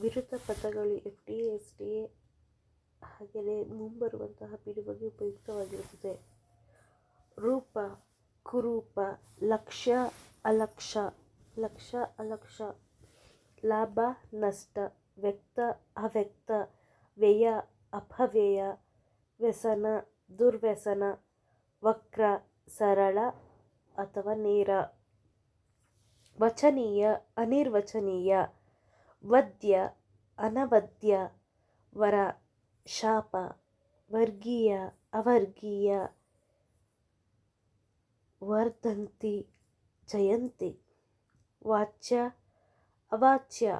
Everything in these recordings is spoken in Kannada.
ವಿರುದ್ಧ ಪದಗಳು F D A S D A ಹಾಗೆಯೇ ಮುಂಬರುವಂತಹ ಬಗ್ಗೆ ಉಪಯುಕ್ತವಾಗಿರುತ್ತದೆ. ರೂಪ, ಕುರೂಪ ಲಕ್ಷ್ಯ ಅಲಕ್ಷ ಲಕ್ಷ್ಯ ಅಲಕ್ಷ, ಲಾಭ, ನಷ್ಟ, ವ್ಯಕ್ತ, ಅವ್ಯಕ್ತ, ವ್ಯಯ, ಅಪವ್ಯಯ, ವ್ಯಸನ, ದುರ್ವ್ಯಸನ, ವಕ್ರ, ಸರಳ ಅಥವಾ ನೇರ. ವಚನೀಯ, ಅನಿರ್ವಚನೀಯ. ವದ್ಯ ಅನವದ್ಯ ವರ, ಶಾಪ, ವರ್ಗೀಯ, ಅವರ್ಗೀಯ, ವರ್ಧಂತಿ, ಜಯಂತಿ, ವಾಚ್ಯ, ಅವಾಚ್ಯ,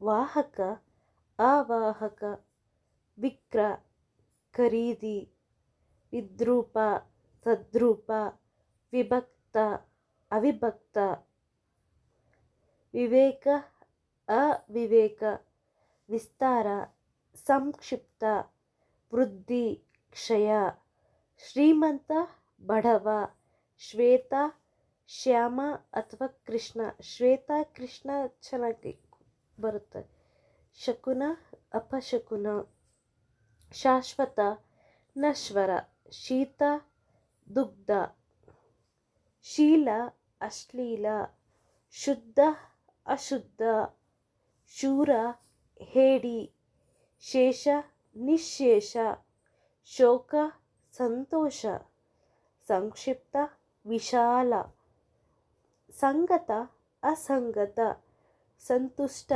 ವಾಹಕ, ಅವಾಹಕ, ವಿಕ್ರ, ಖರೀದಿ, ವಿದ್ರೂಪ, ಸದ್ರೂಪ, ವಿಭಕ್ತ, ಅವಿಭಕ್ತ, ವಿವೇಕ ಅವಿವೇಕ, ವಿಸ್ತಾರ, ಸಂಕ್ಷಿಪ್ತ, ವೃದ್ಧಿ, ಕ್ಷಯ, ಶ್ರೀಮಂತ, ಬಡವ, ಶ್ವೇತ, ಶ್ಯಾಮ ಅಥವಾ ಕೃಷ್ಣ, ಶ್ವೇತ, ಕೃಷ್ಣ ಚೆನ್ನಾಗಿ ಬರುತ್ತೆ. ಶಕುನ, ಅಪಶಕುನ, ಶಾಶ್ವತ, ನಶ್ವರ, ಶೀತ, ದುಗ್ಧ, ಶೀಲ, ಅಶ್ಲೀಲ, ಶುದ್ಧ, ಅಶುದ್ಧ. ಶೂರ ಹೇಡಿ ಶೇಷ ನಿಶೇಷ ಶೋಕ ಸಂತೋಷ ಸಂಕ್ಷಿಪ್ತ ವಿಶಾಲ ಸಂಗತ ಅಸಂಗತ ಸಂತುಷ್ಟ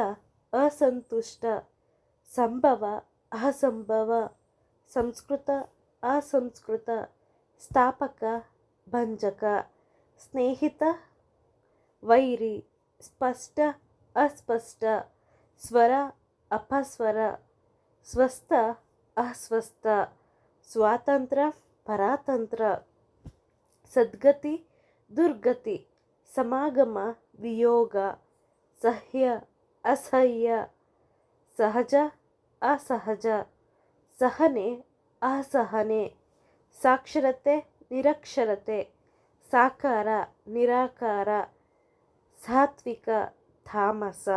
ಅಸಂತುಷ್ಟ ಸಂಭವ ಅಸಂಭವ ಸಂಸ್ಕೃತ ಅಸಂಸ್ಕೃತ ಸ್ಥಾಪಕ ಭಂಜಕ ಸ್ನೇಹಿತ ವೈರಿ ಸ್ಪಷ್ಟ ಅಸ್ಪಷ್ಟ ಸ್ವರ ಅಪಸ್ವರ, ಸ್ವಸ್ಥ ಅಸ್ವಸ್ಥ ಸ್ವಾತಂತ್ರ್ಯ ಪರಾತಂತ್ರ, ಸದ್ಗತಿ ದುರ್ಗತಿ, ಸಮಾಗಮ ವಿಯೋಗ, ಸಹ್ಯ ಅಸಹ್ಯ, ಸಹಜ ಅಸಹಜ, ಸಹನೆ ಅಸಹನೆ, ಸಾಕ್ಷರತೆ ನಿರಕ್ಷರತೆ, ಸಾಕಾರ ನಿರಾಕಾರ, ಸಾತ್ವಿಕ ತಾಮಸ.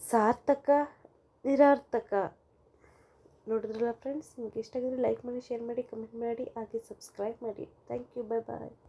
ಸಾರ್ಥಕ, ನಿರಾರ್ಥಕ. ನೋಡಿದ್ರಲ್ಲ ಫ್ರೆಂಡ್ಸ್ ನಿಮ್ಗೆ ಇಷ್ಟ ಆಗಿದ್ರೆ ಲೈಕ್ ಮಾಡಿ ಶೇರ್ ಮಾಡಿ ಕಮೆಂಟ್ ಮಾಡಿ, ಹಾಗೆ ಸಬ್ಸ್ಕ್ರೈಬ್ ಮಾಡಿ. Thank you bye bye